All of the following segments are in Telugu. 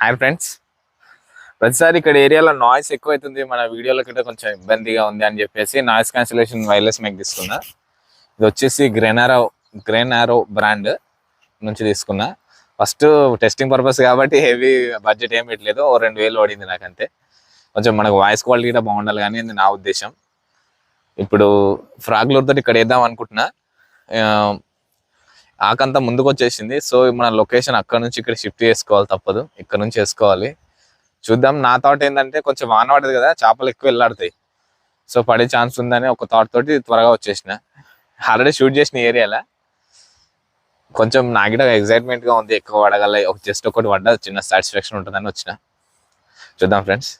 హాయ్ ఫ్రెండ్స్ ప్రతిసారి ఇక్కడ ఏరియాలో నాయిస్ ఎక్కువైతుంది. మన వీడియోలో కంటే కొంచెం ఇబ్బందిగా ఉంది అని చెప్పేసి నాయిస్ క్యాన్సిలేషన్ వైర్లెస్ మైక్ తీసుకున్నా. ఇది వచ్చేసి గ్రెనారో గ్రెనారో బ్రాండ్ నుంచి తీసుకున్నా. ఫస్ట్ టెస్టింగ్ పర్పస్ కాబట్టి హెవీ బడ్జెట్ ఏం పెట్టలేదు. ఓ రెండు వేలు పడింది నాకు అంతే కొంచెం మనకు వాయిస్ క్వాలిటీ కూడా బాగుండాలి కానీ అది నా ఉద్దేశం. ఇప్పుడు ఫ్రాగ్లూర్ తోటి ఇక్కడ వేద్దాం అనుకుంటున్నా. ఆకంతా ముందుకు వచ్చేసింది సో మన లొకేషన్ అక్కడ నుంచి ఇక్కడ షిఫ్ట్ చేసుకోవాలి తప్పదు. ఇక్కడ నుంచి వేసుకోవాలి చూద్దాం. నా థాట్ ఏంటంటే కొంచెం వాన పడదు కదా చేపలు ఎక్కువ వెళ్ళాడుతాయి. సో పడే ఛాన్స్ ఉందని ఒక థాట్ తోటి త్వరగా వచ్చేసిన. ఆల్రెడీ షూట్ చేసిన ఏరియాలో? కొంచెం నాకు ఎగ్జైట్మెంట్గా ఉంది. ఎక్కువ పడగల. జస్ట్ ఒకటి పడ్డ చిన్న సాటిస్ఫాక్షన్ ఉంటుందని వచ్చిన. చూద్దాం ఫ్రెండ్స్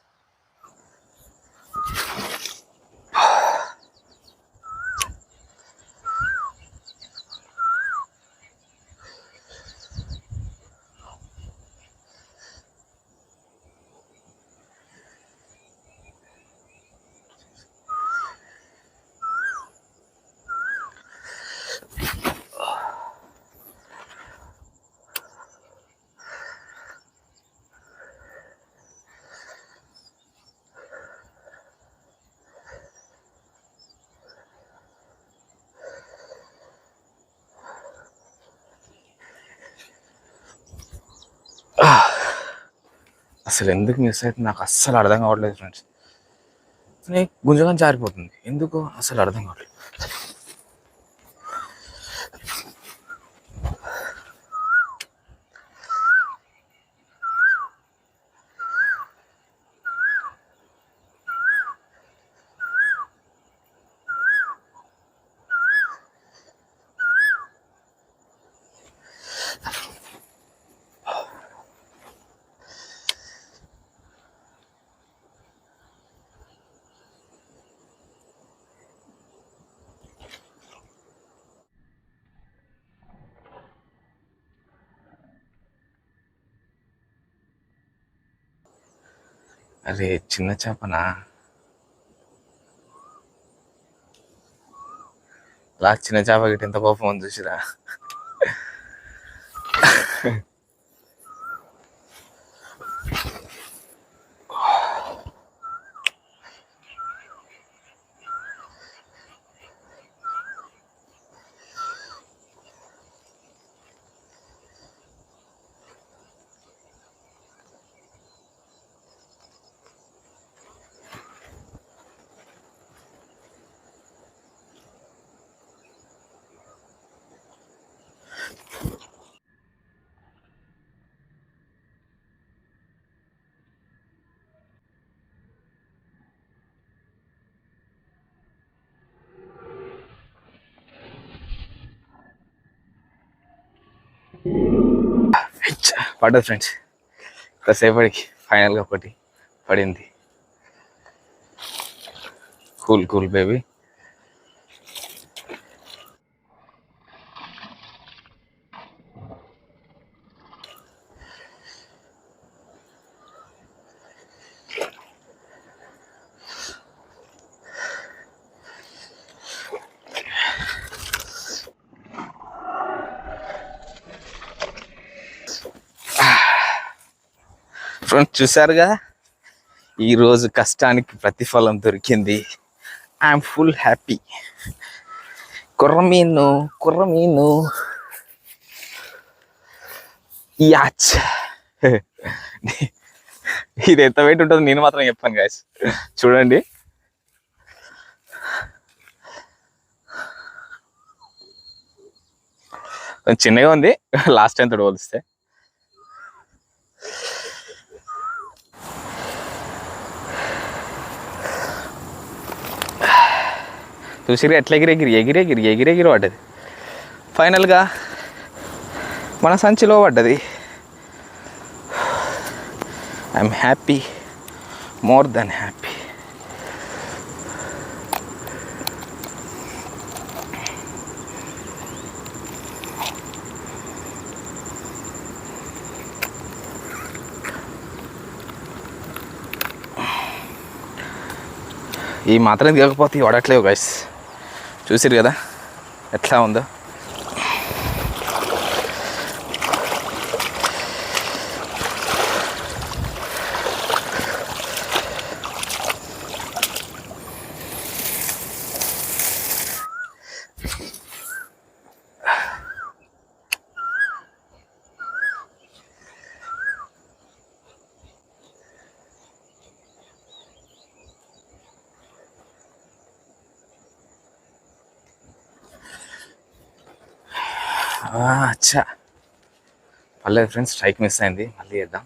అసలు ఎందుకు మిస్ అవుతుంది నాకు అస్సలు అర్థం కావట్లేదు ఫ్రెండ్స్ గుంజగా జారిపోతుంది. ఎందుకు? అసలు అర్థం కావట్లేదు. అరే చిన్న చేపనా? రా చిన్న చేప గిట్ట ఎంత కోపం చూసిరా. పడ్డది ఫ్రెండ్స్. ఇంతసేపటికి ఫైనల్గా ఒకటి పడింది. కూల్ కూల్ బేబీ ఫ్రెండ్స్ చూసారుగా ఈరోజు కష్టానికి ప్రతిఫలం దొరికింది. ఐఎమ్ ఫుల్ హ్యాపీ కుర్రమీను కుర్రమీను యాచ్. ఇది ఎంత వెయిట్ ఉంటుందో నేను మాత్రం చెప్పాను గాయస్ చూడండి. చిన్నగా ఉంది. లాస్ట్ టైం తోడు పోలిస్తే. చూసిరి ఎట్లా ఎగిరెగిరి? ఎగిరెగిరి ఎగిరెగిరి పడ్డది. ఫైనల్గా మన సంచిలో పడ్డది. I'm happy more than happy ఈ మాత్రం దిగకపోతే వడట్లేవు గైస్ చూసిరు కదా? ఎట్లా ఉందో? అచ్చా పర్లేదు ఫ్రెండ్స్ స్ట్రైక్ మిస్ అయింది. మళ్ళీ చేద్దాం.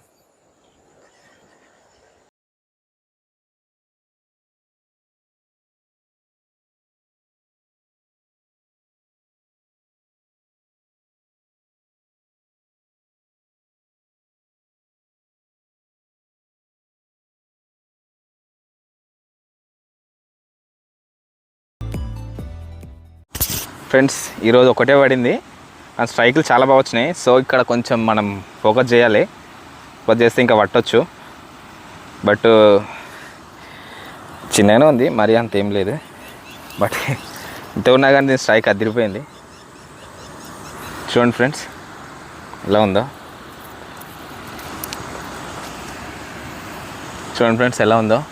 ఫ్రెండ్స్ ఈరోజు ఒకటే పడింది. స్ట్రైకులు చాలా బాగా వచ్చినాయి. సో ఇక్కడ కొంచెం మనం ఫోకస్ చేయాలి. ఫోకస్ చేస్తే ఇంకా పట్టొచ్చు. బట్ చిన్నగానే ఉంది. మరీ అంత ఏం లేదు. బట్ ఇంత ఉన్నా కానీ దీని స్ట్రైక్ అదిరిపోయింది. చూడండి ఫ్రెండ్స్ ఎలా ఉందో. చూడండి ఫ్రెండ్స్ ఎలా ఉందో.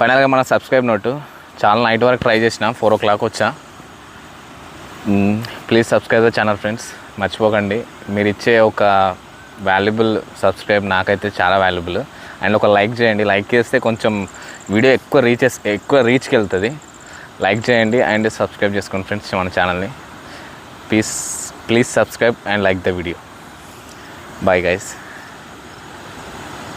ఫైనల్గా మన సబ్స్క్రైబ్ నోటు. చాలా నైట్ వరకు ట్రై చేసిన. ఫోర్ ఓ క్లాక్ వచ్చా. Please subscribe the channel friends మర్చిపోకండి. మీరు ఇచ్చే ఒక వాల్యుబుల్ సబ్స్క్రైబ్ నాకైతే చాలా వాల్యుబుల్ అండ్ ఒక లైక్ చేయండి. లైక్ చేస్తే కొంచెం వీడియో ఎక్కువ రీచ్ ఎక్కువ రీచ్కి వెళ్తుంది లైక్ చేయండి అండ్ సబ్స్క్రైబ్ చేసుకోండి ఫ్రెండ్స్ మన ఛానల్ని please please subscribe and like the video bye guys